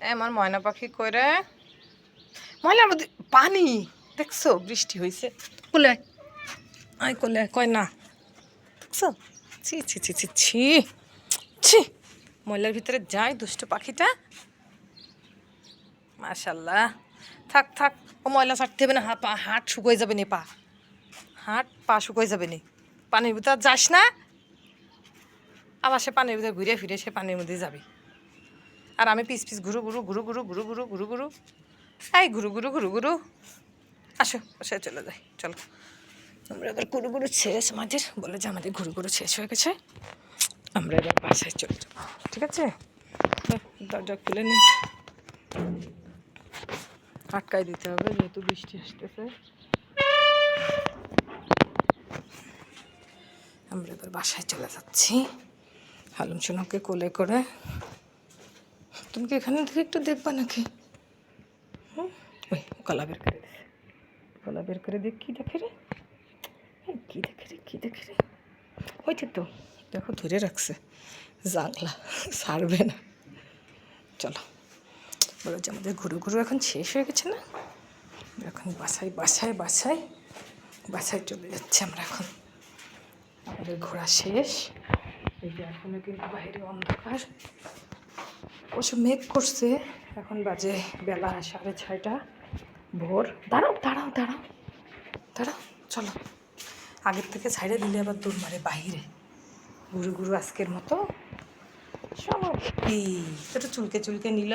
আমার ময়না পাখি কইরে। ময়লার মধ্যে পানি। দেখছ, বৃষ্টি হয়েছে কোলে। আয়। কোলে কয় না। দেখছ? ছি ছি ছি ছি ছি। ছি। ময়লার ভিতরে যায় দুষ্ট পাখিটা। মাশাল্লাহ। থাক থাক। ও ময়লা ছাড়তে হবে না। হা, পা, হাট শুকোয় যাবে নি, পা। হাট, পা শুকোয় যাবে নি। পানির ভিতর যাস না। আবার সে পানির ভিতরে ঘুরে ফিরে সে পানির মধ্যে যাবি। আর আমি পিস পিস ঘুরু ঘুরু ঘুরু ঘুরু ঘুরু ঘুরু ঘুরু ঘুরু এই ঘুরু ঘুরু ঘুরু ঘুরু আসো সে চলে যাই চলো আমরা এবার ঘুরু ঘুরু শেষ আমাদের বলে যে আমাদের ঘুরু ঘুরু শেষ হয়ে গেছে আমরা এবার বাসায় চলে যাব ঠিক আছে নে, দরজা খুলে নিই আটকাই দিতে হবে যেহেতু বৃষ্টি আসতেছে আমরা এবার বাসায় চলে যাচ্ছি হালুম সোনাকে কোলে করে তুমি কি এখানে থেকে একটু দেখবা নাকি? হুম? ওই, গলা বের করে গলা বের করে দেখ কী দেখে রে? কী দেখে রে, কী দেখে রে? হয়েছে তো, দেখো, ধরে রাখছে। জানলা ছাড়বে না। চলো, বলো যে আমাদের ঘুরু ঘুরু এখন শেষ হয়ে গেছে না? এখন বাসায় বাসায় বাসায় বাসায় চলে যাচ্ছে আমরা এখন। আমাদের ঘোরা শেষ। এই যে এখনও কিন্তু বাইরে অন্ধকার। অবশ্য মেঘ করছে। এখন বাজে বেলা সাড়ে ছয়টা ভোর। দাঁড়াও দাঁড়াও দাঁড়াও দাঁড়াও, চলো। আগের থেকে ছাইড়ে দিলে আবার দৌড় মারে বাহিরে। গুরু গুরু আজকের মতো সমাপ্তি। এটা চুলকে চুলকে নিল।